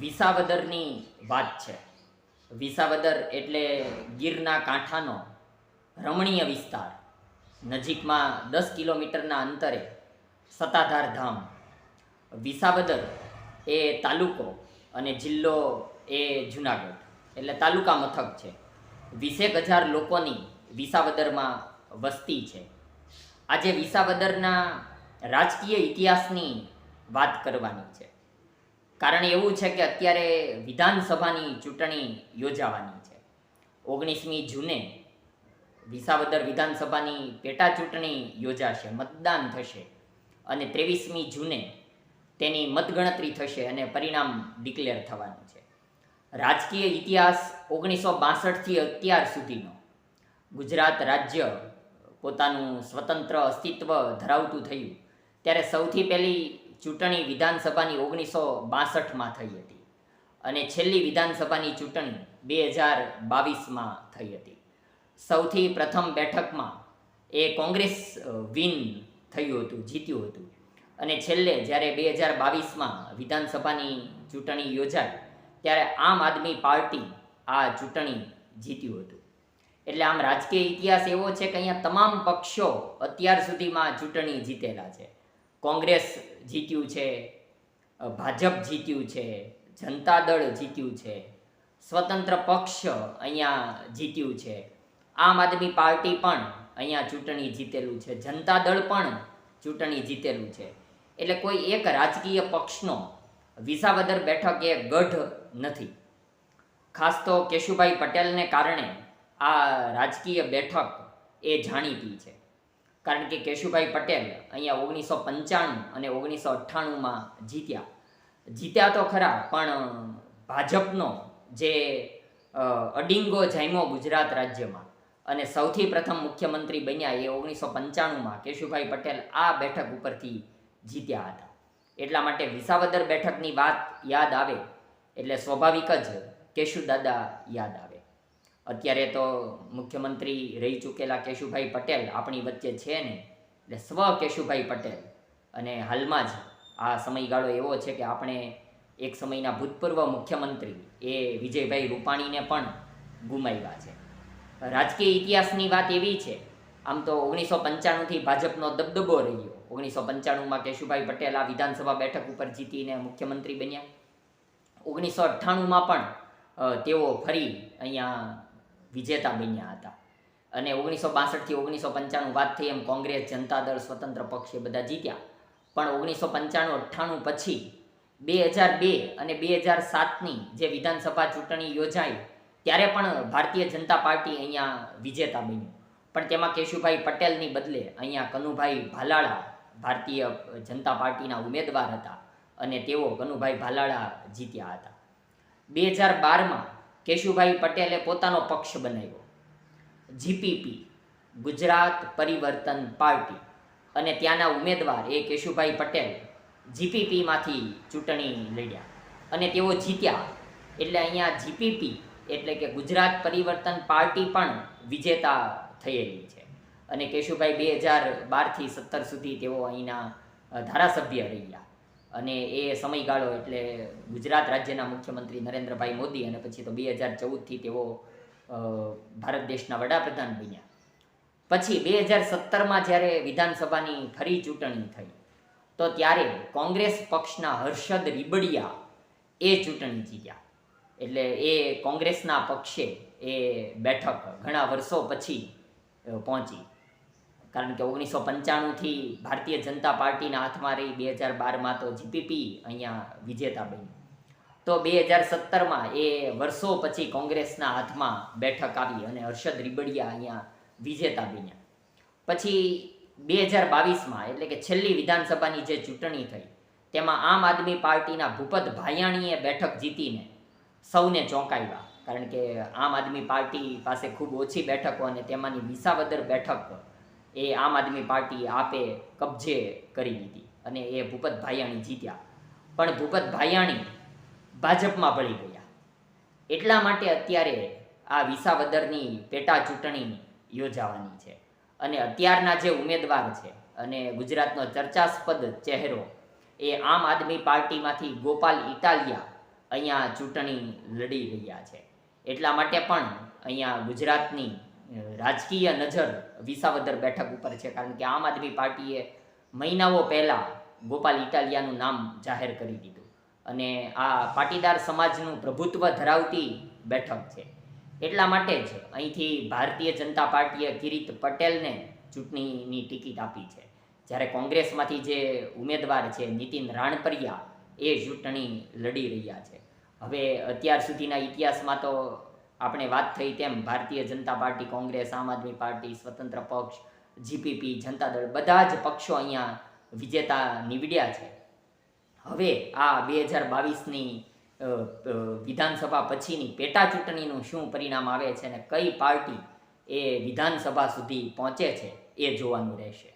વિસાવદરની વાત છે. વિસાવદર એટલે ગીરના કાંઠાનો રમણીય વિસ્તાર. નજીકમાં દસ કિલોમીટરના અંતરે સત્તાધાર ધામ. વિસાવદર એ તાલુકો અને જિલ્લો એ જુનાગઢ એટલે તાલુકા મથક છે. વીસેક હજાર લોકોની વિસાવદરમાં વસ્તી છે. આજે વિસાવદરના રાજકીય ઇતિહાસની વાત કરવાની છે. કારણ એવું છે કે અત્યારે વિધાનસભાની ચૂંટણી યોજાવાની છે. ઓગણીસમી જૂને વિસાવદર વિધાનસભાની પેટા ચૂંટણી યોજાશે, મતદાન થશે અને ત્રેવીસમી જૂને તેની મતગણતરી થશે અને પરિણામ ડિક્લેર થવાનું છે. રાજકીય ઇતિહાસ ઓગણીસો બાસઠથી અત્યાર સુધીનો. ગુજરાત રાજ્ય પોતાનું સ્વતંત્ર અસ્તિત્વ ધરાવતું થયું. ત્યારે સૌથી પહેલી ચૂંટણી વિધાનસભાની ઓગણીસો બાસઠમાં થઈ હતી. અને છેલ્લી વિધાનસભાની ચૂંટણી બે હજાર બાવીસમાં થઈ હતી. સૌથી પ્રથમ બેઠકમાં એ કોંગ્રેસ વિન થયું હતું, જીત્યું હતું. અને છેલ્લે જ્યારે બે હજાર બાવીસમાં વિધાનસભાની ચૂંટણી યોજાઈ, ત્યારે આમ આદમી પાર્ટી આ ચૂંટણી જીત્યું હતું. એટલે આમ રાજકીય ઇતિહાસ એવો છે કે અહીંયા તમામ પક્ષો અત્યાર સુધીમાં ચૂંટણી જીતેલા છે. કોંગ્રેસ જીત્યું છે ભાજપ જીત્યું છે, જનતા દળ જીત્યું છે, સ્વતંત્ર પક્ષ અહીંયા જીત્યું છે, આમ આદમી પાર્ટી પણ અહીંયા ચૂંટણી જીતેલું છે, જનતા દળ પણ ચૂંટણી જીતેલું છે. એટલે કોઈ એક રાજકીય પક્ષનો વિસાવદર બેઠક એ ગઢ નથી. ખાસ તો કેશુભાઈ પટેલને કારણે આ રાજકીય બેઠક એ જાણીતી છે. કારણ કે કેશુભાઈ પટેલ અહીંયા ઓગણીસો પંચાણું અને ઓગણીસો અઠ્ઠાણુંમાં જીત્યા. જીત્યા તો ખરા, પણ ભાજપનો જે અડિંગો જામ્યો ગુજરાત રાજ્યમાં અને સૌથી પ્રથમ મુખ્યમંત્રી બન્યા એ ઓગણીસો પંચાણુંમાં કેશુભાઈ પટેલ આ બેઠક ઉપરથી જીત્યા હતા. એટલા માટે વિસાવદર બેઠકની વાત યાદ આવે એટલે સ્વાભાવિક જ કેશુદાદા યાદ આવે. અત્યારે તો મુખ્યમંત્રી રહી ચૂકેલા કેશુભાઈ પટેલ આપણી વચ્ચે છે ને, એટલે સ્વ કેશુભાઈ પટેલ. અને હાલમાં જ આ સમયગાળો એવો છે કે આપણે એક સમયના ભૂતપૂર્વ મુખ્યમંત્રી એ વિજયભાઈ રૂપાણીને પણ ગુમાવ્યા છે. રાજકીય ઇતિહાસની વાત એવી છે, આમ તો ઓગણીસો પંચાણુંથી ભાજપનો દબદબો રહ્યો. ઓગણીસો પંચાણુંમાં કેશુભાઈ પટેલ આ વિધાનસભા બેઠક ઉપર જીતીને મુખ્યમંત્રી બન્યા. ઓગણીસો અઠ્ઠાણુંમાં પણ તેઓ ફરી અહીંયા વિજેતા બન્યા હતા. અને ઓગણીસો બાસઠથી ઓગણીસો પંચાણું વાત થઈ એમ કોંગ્રેસ જનતા દળ સ્વતંત્ર પક્ષ એ બધા જીત્યા. પણ ઓગણીસો પંચાણું અઠ્ઠાણું પછી બે હજાર બે અને બે હજાર સાતની જે વિધાનસભા ચૂંટણી યોજાઈ, ત્યારે પણ ભારતીય જનતા પાર્ટી અહીંયા વિજેતા બન્યું. પણ તેમાં કેશુભાઈ પટેલની બદલે અહીંયા કનુભાઈ ભાલાળા ભારતીય જનતા પાર્ટીના ઉમેદવાર હતા અને તેઓ કનુભાઈ ભાલાળા જીત્યા હતા. બે હજાર બારમાં કેશુભાઈ પટેલે પોતાનો પક્ષ બનાવ્યો. જીપીપી ગુજરાત પરિવર્તન પાર્ટી. અને ત્યાંના ઉમેદવાર એ કેશુભાઈ પટેલ જીપીપીમાંથી ચૂંટણી લડ્યા. અને તેઓ જીત્યા. એટલે અહીંયા જીપીપી એટલે કે ગુજરાત પરિવર્તન પાર્ટી પણ વિજેતા થયેલી છે. અને કેશુભાઈ બે હજાર બારથી સત્તર સુધી તેઓ અહીંના ધારાસભ્ય રહ્યા. અને એ સમયગાળો એટલે ગુજરાત રાજ્યના મુખ્યમંત્રી નરેન્દ્રભાઈ મોદી અને પછી તો બે હજાર ચૌદથી તેઓ ભારત દેશના વડાપ્રધાન બન્યા. પછી બે હજાર સત્તરમાં જ્યારે વિધાનસભાની ફરી ચૂંટણી થઈ, તો ત્યારે કોંગ્રેસ પક્ષના હર્ષદ રીબડિયા એ ચૂંટણી જીત્યા. એટલે એ કોંગ્રેસના પક્ષે એ બેઠક ઘણા વર્ષો પછી પહોંચી. કારણ કે ઓગણીસો પંચાણુંથી ભારતીય જનતા પાર્ટીના હાથમાં રહી બે હજાર બારમાં તો જીપીપી અહીંયા વિજેતા બની તો બે હજાર સત્તરમાં એ વર્ષો પછી કોંગ્રેસના હાથમાં બેઠક આવી અને હર્ષદ રીબડિયા અહીંયા વિજેતા બન્યા. પછી બે હજાર બાવીસમાં એટલે કે છેલ્લી વિધાનસભાની જે ચૂંટણી થઈ, તેમાં આમ આદમી પાર્ટીના ભૂપત ભાયાણીએ બેઠક જીતીને સૌને ચોંકાવ્યા. કારણ કે આમ આદમી પાર્ટી પાસે ખૂબ ઓછી બેઠકો અને તેમાંની વિસાવદર બેઠક એ આમ આદમી પાર્ટી આપે કબજે કરી લીધી અને એ ભૂપત ભાયાણી જીત્યા. પણ ભૂપત ભાયાણી ભાજપમાં ભળી ગયા. એટલા માટે અત્યારે આ વિસાવદરની પેટા ચૂંટણી યોજાવાની છે. અને અત્યારના જે ઉમેદવાર છે અને ગુજરાતનો ચર્ચાસ્પદ ચહેરો, એ આમ આદમી પાર્ટીમાંથી ગોપાલ ઇટાલિયા અહીંયા ચૂંટણી લડી રહ્યા છે. એટલા માટે પણ અહીંયા ગુજરાતની રાજકીય નજર વિસાવદર બેઠક ઉપર છે, કારણ કે આમ આદમી પાર્ટીએ મહિનાઓ પહેલાં ગોપાલ ઇટાલિયાનું નામ જાહેર કરી દીધું. અને આ પાટીદાર સમાજનું પ્રભુત્વ ધરાવતી બેઠક છે. એટલા માટે જ અહીંથી ભારતીય જનતા પાર્ટીએ કિરીટ પટેલને ચૂંટણીની ટિકિટ આપી છે. જ્યારે કોંગ્રેસમાંથી જે ઉમેદવાર છે, નીતિન રાણપરિયા, એ ચૂંટણી લડી રહ્યા છે. હવે અત્યાર સુધીના ઇતિહાસમાં તો આપણે વાત થઈ તેમ ભારતીય જનતા પાર્ટી, કોંગ્રેસ, આમ આદમી પાર્ટી, સ્વતંત્ર પક્ષ, જીપીપી, જનતા દળ, બધા જ પક્ષો અહીંયા વિજેતા નીવડ્યા છે. હવે આ બે હજાર બાવીસની વિધાનસભા પછીની પેટા ચૂંટણીનું શું પરિણામ આવે છે અને કઈ પાર્ટી એ વિધાનસભા સુધી પહોંચે છે એ જોવાનું રહેશે.